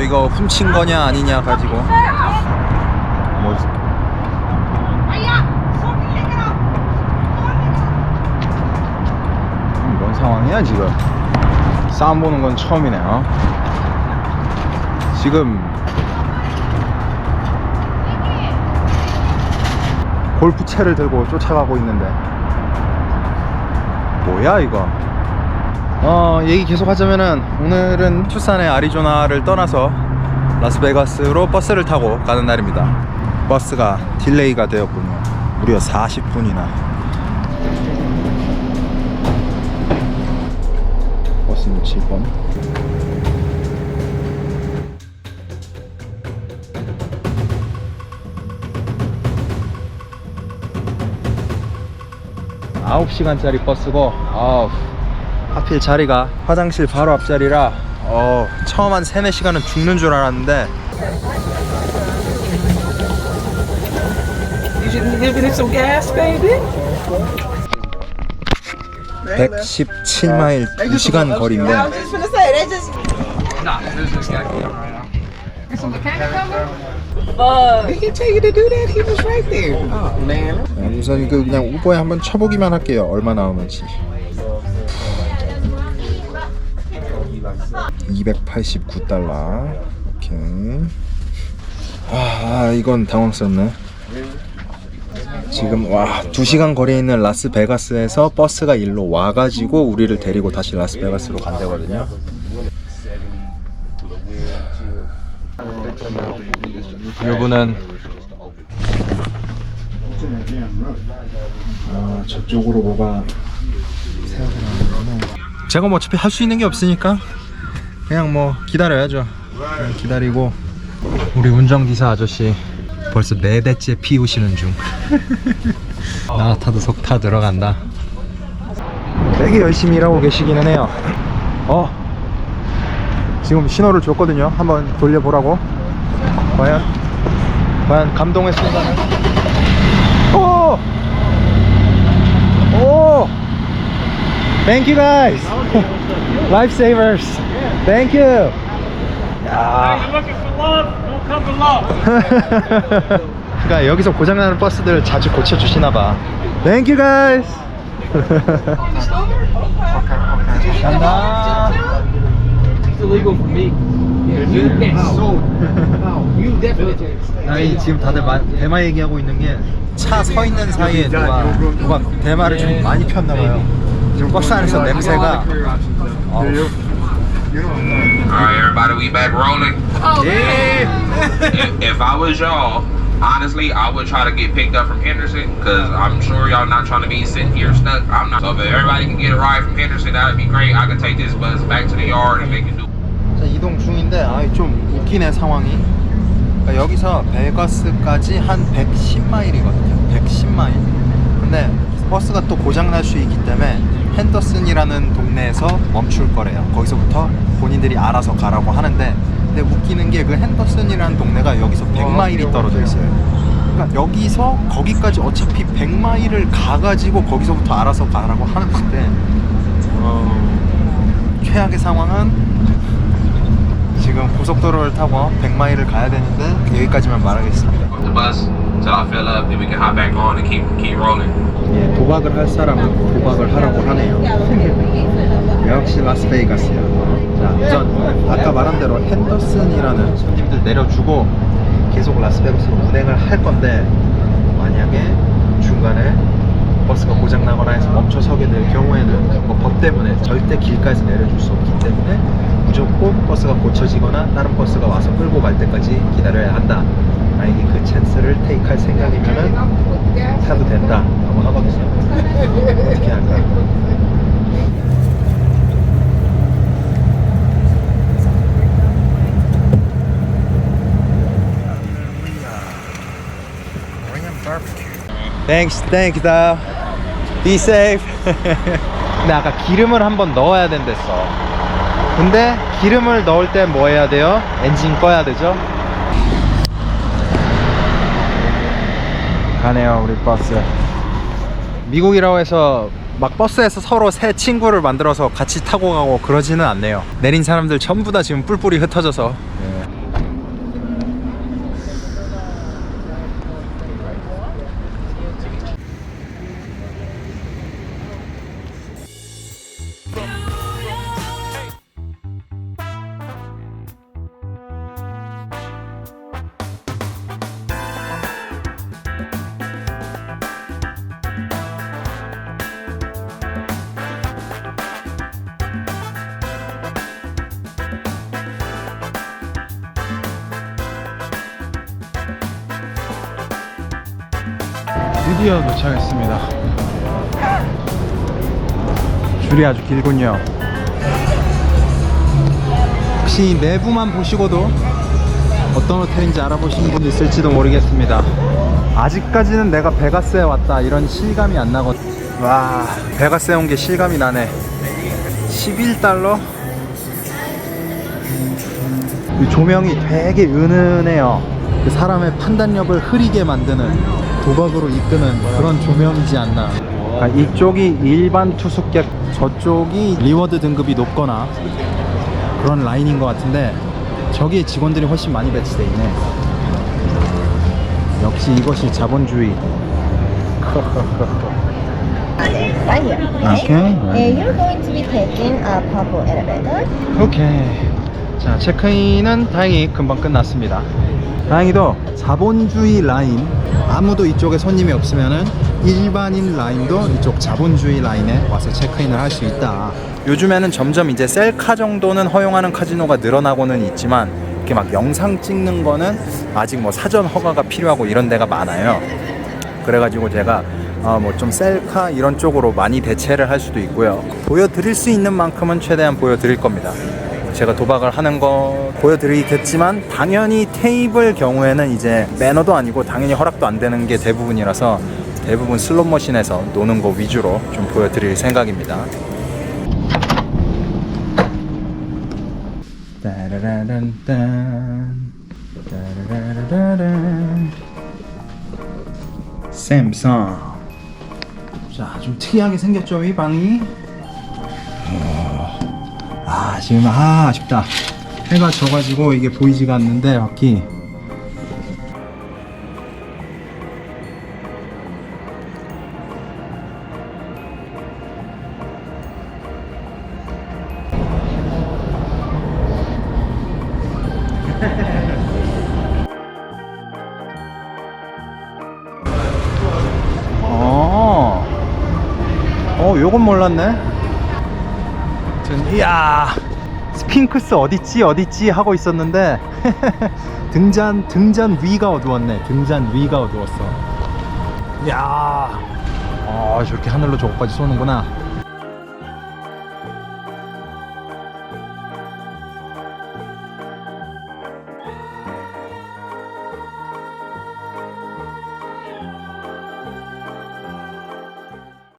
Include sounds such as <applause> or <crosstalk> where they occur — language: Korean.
너 이거 훔친 거냐 아니냐 가지고. 뭐 음, 뭔 상황이야 지금. 싸움 보는 건 처음이네 요 지금 골프채를 들고 쫓아가고 있는데. 뭐야 이거 어 얘기 계속 하자면은 오늘은 투싼의 아리조나를 떠나서 라스베가스로 버스를 타고 가는 날입니다. 버스가 딜레이가 되었군요. 무려 40분이나. 버스 놓칠 뻔 아홉 시간짜리 버스고 아우 하필 자리가 화장실 바로 앞자리라 어 처음 한 3, 4시간은 죽는 줄 알았는데 You should give it some gas, baby. 117마일 2시간 거리인데 I was just gonna say they just He can tell you to do that. He was right there. Oh man. 어, 우선 그 그냥 우버에 한번 쳐보기만 할게요 얼마 나오는지 289달러. 오케이. 아 이건 당황스럽네. 지금 와 2시간 거리에 있는 라스베가스에서 버스가 일로 와가지고 우리를 데리고 다시 라스베가스로 간대거든요. 이분은 아 저쪽으로 뭐가 제가 뭐 어차피 할 수 있는 게 없으니까 그냥 뭐 기다려야죠. 그냥 기다리고. 우리 운전기사 아저씨 벌써 네 대째 피우시는 중. <laughs> 나 타도 속 타 들어간다. 되게 열심히 일하고 계시기는 해요. 어. 지금 신호를 줬거든요. 한번 돌려보라고. 과연 과연 감동의 순간은 오! 오! Thank you guys! <laughs> Lifesavers! Thank you! 야. looking for love, don't come for love. 그러니까 여기서 고장나는 버스들 자주 고쳐주시나 봐. Thank you guys! 간다. It's illegal for me. You yes. You definitely. 아니 지금 다들 마, 대마 얘기하고 있는 게 차 서 있는 사이에 누가 누가 대마를 좀 많이 폈나 봐요. 지금 버스 안에서 냄새가 어우. All right, everybody, we back rolling. 예. if, if I was y'all, honestly, I would try to get picked up from Henderson because I'm sure y'all not trying to be sitting here stuck. I'm not. So if everybody can get a ride from Henderson, that'd be great. I could take this bus back to the yard and they can do. 자, 이동 중인데 아, 좀 웃기네 상황이. 그러니까 여기서 베가스까지 한 110마일이거든요. 110마일. 근데 버스가 또 고장 날 수 있기 때문에 핸더슨이라는 동네에서 멈출 거래요. 거기서부터 본인들이 알아서 가라고 하는데 근데 웃기는 게 그 핸더슨이라는 동네가 여기서 100마일이 떨어져 있어요. 그러니까 여기서 거기까지 어차피 100마일을 가가지고 거기서부터 알아서 가라고 하는 건데 어, 최악의 상황은 지금 고속도로를 타고 100마일을 가야 되는데 여기까지만 말하겠습니다. the bus till I fill up, then we can hop back on and keep keep rolling. 예, 도박을 할 사람은 도박을 하라고 하네요. 역시 라스베이거스야. 자, 우선 아까 말한 대로 핸더슨이라는 손님들 내려주고 계속 라스베이거스로 운행을 할 건데 만약에 중간에 버스가 고장 나거나 해서 멈춰 서게 될 경우에는 뭐법 때문에 절대 길가에서 내려줄 수 없기 때문에 무조건 버스가 고쳐지거나 다른 버스가 와서 끌고 갈 때까지 기다려야 한다. 만약에 그 찬스를 테이크할 생각이면은 타도 된다 라고 하거든요. 어떻게 할까? Thanks, thank you. Be safe. <laughs> 근데 아까 기름을 한번 넣어야 된댔어. 근데 기름을 넣을 때뭐 해야 돼요? 엔진 꺼야 되죠? 가네요 우리 버스. 미국이라고 해서 막 버스에서 서로 새 친구를 만들어서 같이 타고 가고 그러지는 않네요. 내린 사람들 전부 다 지금 뿔뿔이 흩어져서 드디어 도착했습니다. 줄이 아주 길군요. 혹시 내부만 보시고도 어떤 호텔인지 알아보시는 분도 있을지도 모르겠습니다. 아직까지는 내가 베가스에 왔다 이런 실감이 안 나거든. 와, 베가스에 온 게 실감이 나네. 11달러? 이 조명이 되게 은은해요. 그 사람의 판단력을 흐리게 만드는 도박으로 이끄는 그런 조명이지 않나. 아, 이쪽이 일반 투숙객, 저쪽이 리워드 등급이 높거나 그런 라인인 것 같은데 저기에 직원들이 훨씬 많이 배치돼 있네. 역시 이것이 자본주의. right here. Okay, right. And you're going to be taking a purple elevator. 오케이. 자, 체크인은 다행히 금방 끝났습니다. 다행히도 자본주의 라인, 아무도 이쪽에 손님이 없으면은 일반인 라인도 이쪽 자본주의 라인에 와서 체크인을 할 수 있다. 요즘에는 점점 이제 셀카 정도는 허용하는 카지노가 늘어나고는 있지만 이렇게 막 영상 찍는 거는 아직 뭐 사전 허가가 필요하고 이런 데가 많아요. 그래가지고 제가 어, 뭐좀 셀카 이런 쪽으로 많이 대체를 할 수도 있고요. 보여드릴 수 있는 만큼은 최대한 보여드릴 겁니다. 제가 도박을 하는 거 보여드리겠지만 당연히 테이블 경우에는 이제 매너도 아니고 당연히 허락도 안 되는 게 대부분이라서 대부분 슬롯 머신에서 노는 거 위주로 좀 보여드릴 생각입니다. 따라라란딴 따라라라란 샘성 자, 좀 특이하게 생겼죠, 이 방이? 어, 아, 지금, 아, 아쉽다. 해가 져가지고 이게 보이지가 않는데, 밖이. <laughs> 어, 어, 요건 몰랐네. 아무튼, 이야, 스핑크스 어딨지, 어딨지 하고 있었는데, <laughs> 등잔, 등잔 위가 어두웠네. 등잔 위가 어두웠어. 이야, 어, 저렇게 하늘로 저거까지 쏘는구나.